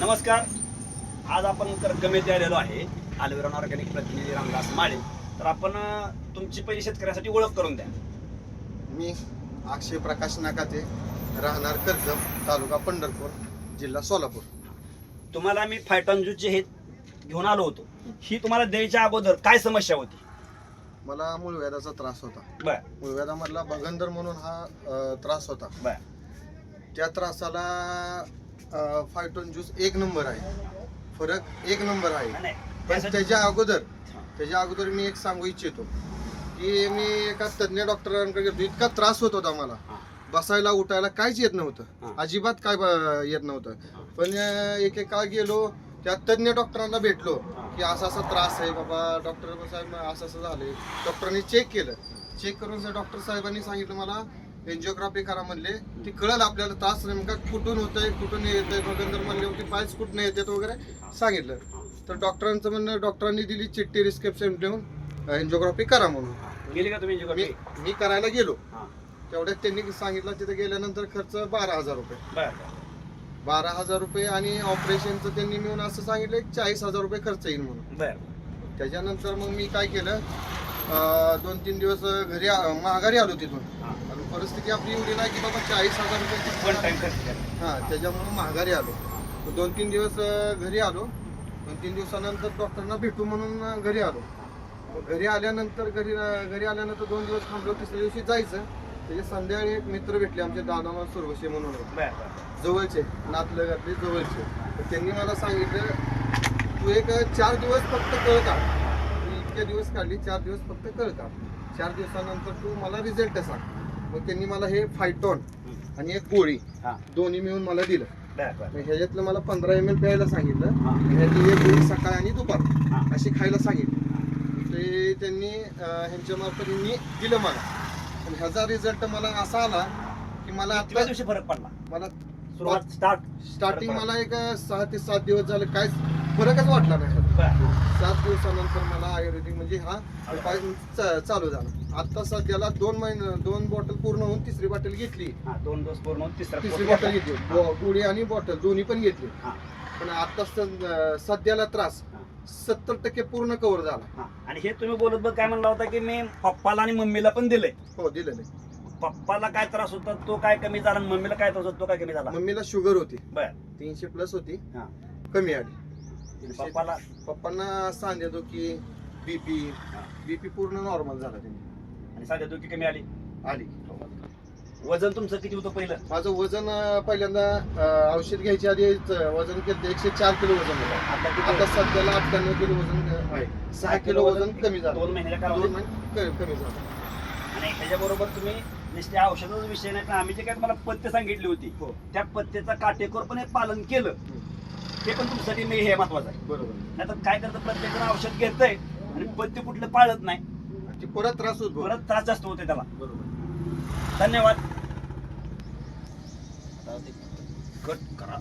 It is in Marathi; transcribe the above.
नमस्कार. आज आपण तर गमेते आलेलो आहे. आलविरॉन ऑर्गॅनिक प्रतिनिधी रामदास माळे. तर आपण तुमची पहिली शेतकऱ्यासाठी ओळख करून द्या. मी अक्षय प्रकाश नाकाते राहणार कर्जम तालुका पंढरपूर जिल्हा सोलापूर. तुम्हाला मी फायटॉनजूचे हे घेऊन आलो होतो. ही तुम्हाला द्यायच्या अगोदर काय समस्या होती? मला मूळव्याधाचा त्रास होता. बर. मूळव्याधामधला भगंदर म्हणून हा अ, त्रास होता. बर. त्या त्रासाला फायटोन ज्यूस एक नंबर आहे. फरक एक नंबर आहे. पण त्याच्या अगोदर. त्याच्या अगोदर मी एक सांगू इच्छितो की मी एका तज्ज्ञ डॉक्टरांकडे गेलो. इतका त्रास होत होता मला. बसायला उठायला काहीच येत नव्हतं. अजिबात काय येत नव्हतं. पण एक एक गेलो त्या तज्ज्ञ डॉक्टरांना भेटलो. की असा असा त्रास आहे बाबा डॉक्टर साहेब असं असं झालंय. डॉक्टरांनी चेक केलं. चेक करून डॉक्टर साहेबांनी सांगितलं मला एन्जिओग्राफी करा म्हणले ती कळलं आपल्याला त्रास नेमका कुठून होतंय कुठून येतंय बगंदर म्हणले होते पायच कुठून येतात वगैरे सांगितलं. तर डॉक्टरांचं म्हणणं डॉक्टरांनी दिली चिठ्ठी रिस्क्रिप्शन देऊन एन्जिओग्राफी करा म्हणून. गेली का तुम्ही मी? मी करायला गेलो. हा. तेवढ्यात त्यांनी सांगितलं तिथे गेल्यानंतर खर्च बारा हजार रुपये. बर. हजार रुपये आणि ऑपरेशनचं त्यांनी मिळून असं सांगितलं चाळीस हजार रुपये खर्च येईल म्हणून. त्याच्यानंतर मग मी काय केलं दोन तीन दिवस घरी माघारी आलो तिथून. आणि परिस्थिती आपली एवढी नाही की बाबा चाळीस हजार रुपये. हा त्याच्यामुळे माघारी आलो. दोन तीन दिवस घरी आलो. दोन तीन दिवसानंतर डॉक्टरना भेटू म्हणून घरी आलो. घरी आल्यानंतर घरी घरी आल्यानंतर दोन दिवस थांबलो. तिसऱ्या दिवशी जायचं. त्याचे संध्याकाळी एक मित्र भेटले आमचे दादा सुरवशे म्हणून. जवळचे नातलं घातले जवळचे. तर त्यांनी मला सांगितलं तू एक चार दिवस फक्त कळ काढ तू इतके दिवस काढली चार दिवस फक्त कळ काढ चार दिवसानंतर तू मला रिझल्ट सांग. मग त्यांनी मला हे फायटॉन आणि एक गोळी दोन्ही मिळून मला दिलं. ह्याच्यातलं मला पंधरा एम एल प्यायला सांगितलं. हा. ह्यातली एक गोळी सकाळ आणि दुपार. अशी खायला सांगितली. ते त्यांनी ह्यांच्या मार्फत दिलं मला. आणि ह्याचा रिझल्ट मला असा आला की मला आता दिवशी फरक पडला? मला सुरुवात स्टार्ट स्टार्टिंग मला एक सहा ते सात दिवस झाले. काहीच फरकच वाटला नाही. सात दिवसानंतर मला आयुर्वेदिक म्हणजे हा उपाय च- चालू झाला आता सध्याला दोन महिने दोन बॉटल पूर्ण होऊन तिसरी बॉटल घेतली हा दोन डोस पूर्ण होऊन तिसरा तिसरी कोर्स बॉटल घेतला. घेतली गो- गोळी आणि बॉटल दोन्ही पण घेतली हा. पण आता स- सध्याला त्रास हा. सत्तर टक्के पूर्ण कव्हर झाला हा. आणि हे तुम्ही बोलत बघ काय म्हणला होता की मी पप्पाला आणि मम्मीला पण दिलंय हो दिलेलं आहे. पप्पाला काय त्रास होता तो काय कमी झाला आणि मम्मीला काय त्रास होता तो काय कमी झाला मम्मीला शुगर होती बर तीनशे प्लस होती हा. कमी आली पप्पाला पप्पांना सांगतो की बीपी. बीपी पूर्ण नॉर्मल झाला त्यांनी आणि साध्या दुखी कमी आली. आली. वजन तुमचं किती होतं पहिलं? माझं वजन अं, पहिल्यांदा अं, औषध घ्यायच्या आधी वजन केलं एकशे चार किलो वजन होतं. आता आता किती सध्याला अठ्ठ्याण्णव किलो वजन अं, आहे. सहा किलो वजन कमी झालं. दोन महिन्याच्या दोन कालावधीत महिने क- कमी झालं. आणि ह्याच्याबरोबर तुम्ही नुसते औषधाचा विषय नाही पण आम्ही जे काय तुम्हाला पथ्य सांगितली होती हो. त्या पथ्याचा काटेकोरपणे पालन केलं. ते पण तुमच्यासाठी मी हे महत्वाचं आहे. बरोबर. नाही तर काय करतं प्रत्येक जण औषध घेतंय आणि पथ्य कुठलं पाळत नाही. ती परत त्रास होतो. परत त्रास जास्त होते त्याला. बरोबर. धन्यवाद. आता ते कट करा.